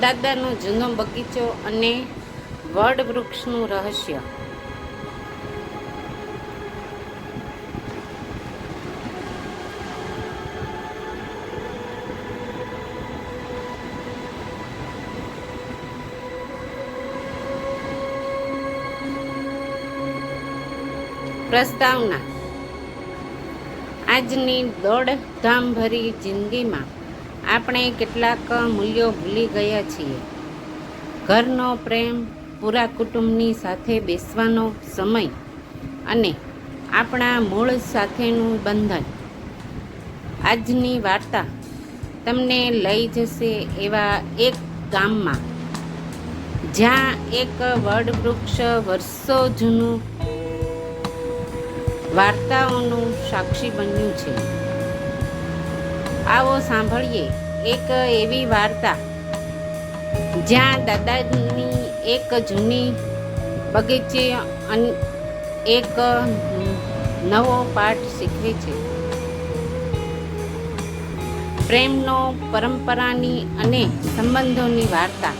દાદાનો જૂનો બગીચો અને વડ વૃક્ષનું રહસ્ય. પ્રસ્તાવના. આજની દોડધામ ભરી જિંદગીમાં આપણે કેટલાક મૂલ્યો ભૂલી ગયા છીએ. ઘરનો પ્રેમ પૂરા કુટુંબની સાથે બેસવાનો સમય અને આપણા મૂળ સાથેનું બંધન. આજની વાર્તા તમને લઈ જશે એવા એક ગામમાં. જ્યાં એક વડવૃક્ષ વર્ષો જૂનું વાર્તાઓનું સાક્ષી બન્યું છે. આવો સાંભળીએ એક એવી વાર્તા. જ્યાં દાદાની એક જૂની બગીચે એક નવો પાઠ શીખવે છે. પ્રેમનો પરંપરાની અને સંબંધોની વાર્તા.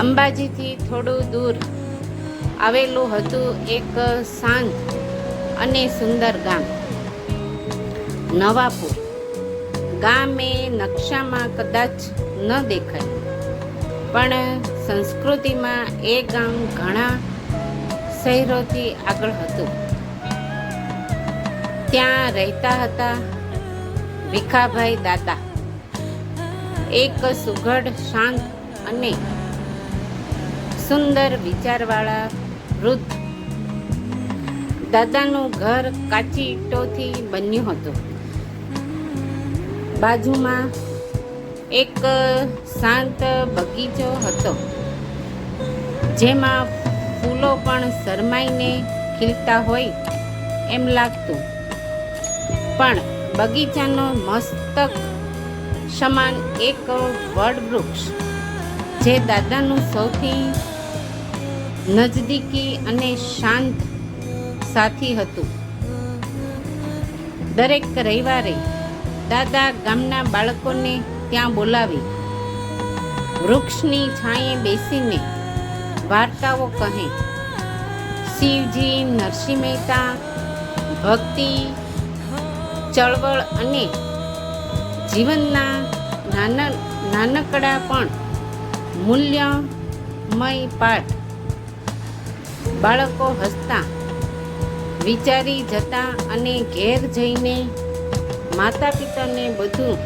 અંબાજીથી થોડું દૂર આવેલું હતું એક શાંત અને સુંદર ગામ. નવાપુર. ગામ નકશામાં કદાચ ન દેખાય, પણ સંસ્કૃતિમાં એ ગામ ઘણા શહેરોથી આગળ હતું. ત્યાં રહેતા હતા ભીખાભાઈ દાદા. એક સુઘડ, શાંત અને સુંદર વિચારવાળા વૃદ્ધ. દાદાનું ઘર કાચી ઈટોથી બન્યું હતું. બાજુમાં એક શાંત બગીચો હતો, જેમાં ફૂલો પણ શરમાઈને ખીલતા હોય એમ લાગતું. પણ બગીચાનો મસ્તક સમાન એક વડવૃક્ષ, જે દાદાનું સૌથી નજદીકી અને શાંત સાથી હતું. દરેક રવિવારે દાદા ગામના બાળકોને ત્યાં બોલાવી. વૃક્ષની છાંયે બેસીને વાર્તાઓ કહે. શિવજી, નરસિંહ મહેતા, ભક્તિ, ચળવળ અને જીવનના નાના નાનકડા પણ મૂલ્યમય પાઠ બાળકો હસતા વિચારી જતા અને ઘેર જઈને માતા પિતાને બધું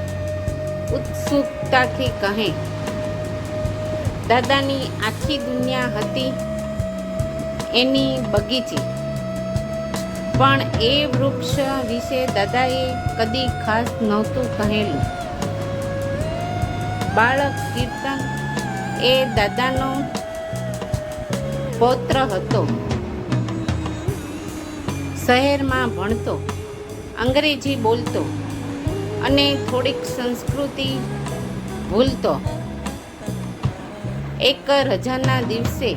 ઉત્સુકતાથી કહે. દાદાની આખી દુનિયા હતી એની બગીચી. પણ એ વૃક્ષ વિશે દાદાએ કદી ખાસ નહોતું કહેલું. બાળક કીર્તન એ દાદાનો પૌત્ર હતો. શહેરમાં ભણતો. અંગ્રેજી બોલતો અને થોડીક સંસ્કૃતિ ભૂલતો. એક રજાના દિવસે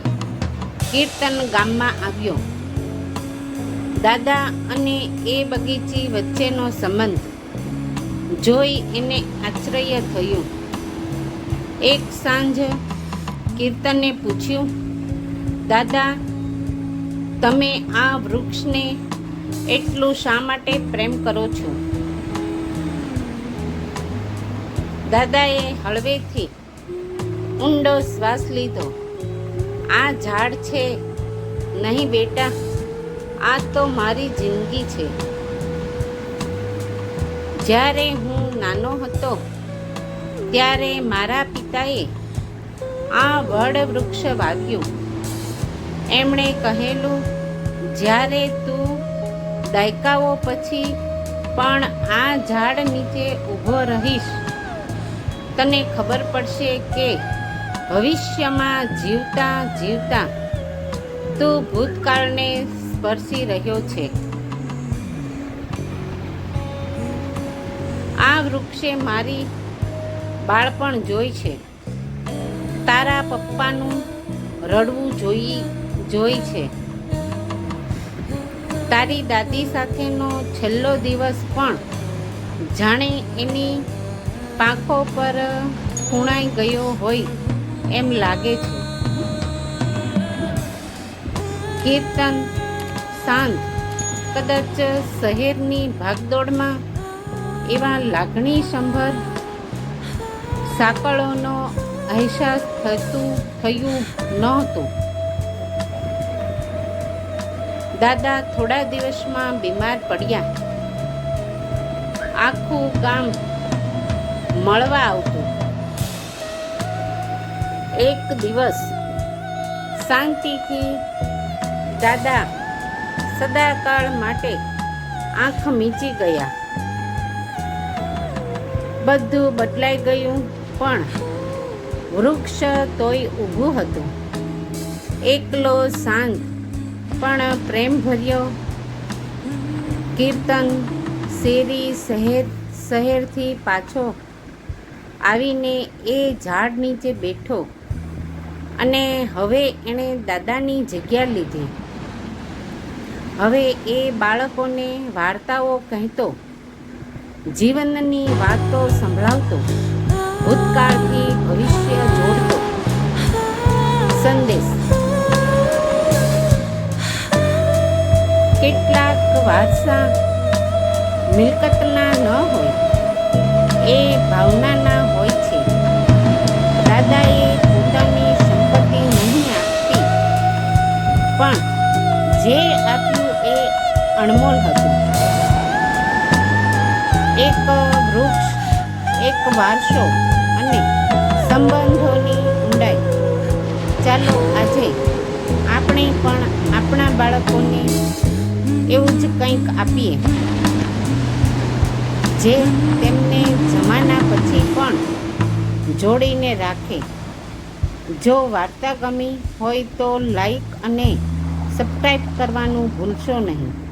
કીર્તન ગામમાં આવ્યો. દાદા અને એ બગીચી વચ્ચેનો સંબંધ જોઈ એને આશ્ચર્ય થયું. એક સાંજ કીર્તને પૂછ્યું, દાદા, તમે આ વૃક્ષને એટલું શા માટે પ્રેમ કરો છો? દાદાએ હળવેથી ઊંડો શ્વાસ લીધો. આ ઝાડ છે નહીં બેટા? આ તો મારી જિંદગી છે. જ્યારે હું નાનો હતો, ત્યારે મારા પિતાએ આ વડ વૃક્ષ વાવ્યું એમણે કહેલું, જ્યારે તું દાયકાઓ પછી પણ આ ઝાડ નીચે ઊભો રહીશ. તને ખબર પડશે કે ભવિષ્યમાં જીવતા જીવતા તું ભૂતકાળને સ્પર્શી રહ્યો છે. આ વૃક્ષે મારી બાળપણ જોઈ છે. તારા પપ્પાનું રડવું જોઈ જોઈ છે. તારી દાદી સાથેનો છેલ્લો દિવસ પણ જાણે એની પાંખો પર ખૂણાઈ ગયો હોય એમ લાગે છે. કીર્તન શાંત કદાચ શહેરની ભાગદોડમાં એવા લાગણી સંભર સાંકળોનો અહેસાસ થતું થયું નહોતું. દાદા થોડા દિવસમાં બીમાર પડ્યા. આખું ગામ મળવા આવતું. એક દિવસ શાંતિથી દાદા સદાકાળ માટે આંખ મીચી ગયા. બધું બદલાઈ ગયું, પણ વૃક્ષ તોય ઊભું હતું. એકલો શાંત પણ પ્રેમભર્યો કીર્તન, શેરી, શહેર, શહેરથી પાછો આવીને એ ઝાડ નીચે બેઠો અને હવે એણે દાદાની જગ્યા લીધી. હવે એ બાળકોને વાર્તાઓ કહેતો, જીવનની વાતો સંભળાવતો, ભૂતકાળથી કેટલાક વારસા મિલકતના ન હોય, એ ભાવનાના હોય છે. દાદાએ પોતાની સંપત્તિ નહીં આપતી પણ જે આપ્યું એ અણમોલ હતું. એક વૃક્ષ, એક વારસો અને સંબંધોની ઊંડાઈ. ચાલો આજે આપણે પણ આપણા બાળકોને એવું જ કંઈક આપીએ. જે તેમને જમાના પછી પણ જોડીને રાખે. જો વાર્તા ગમી હોય તો લાઈક અને સબસ્ક્રાઈબ કરવાનું ભૂલશો નહીં.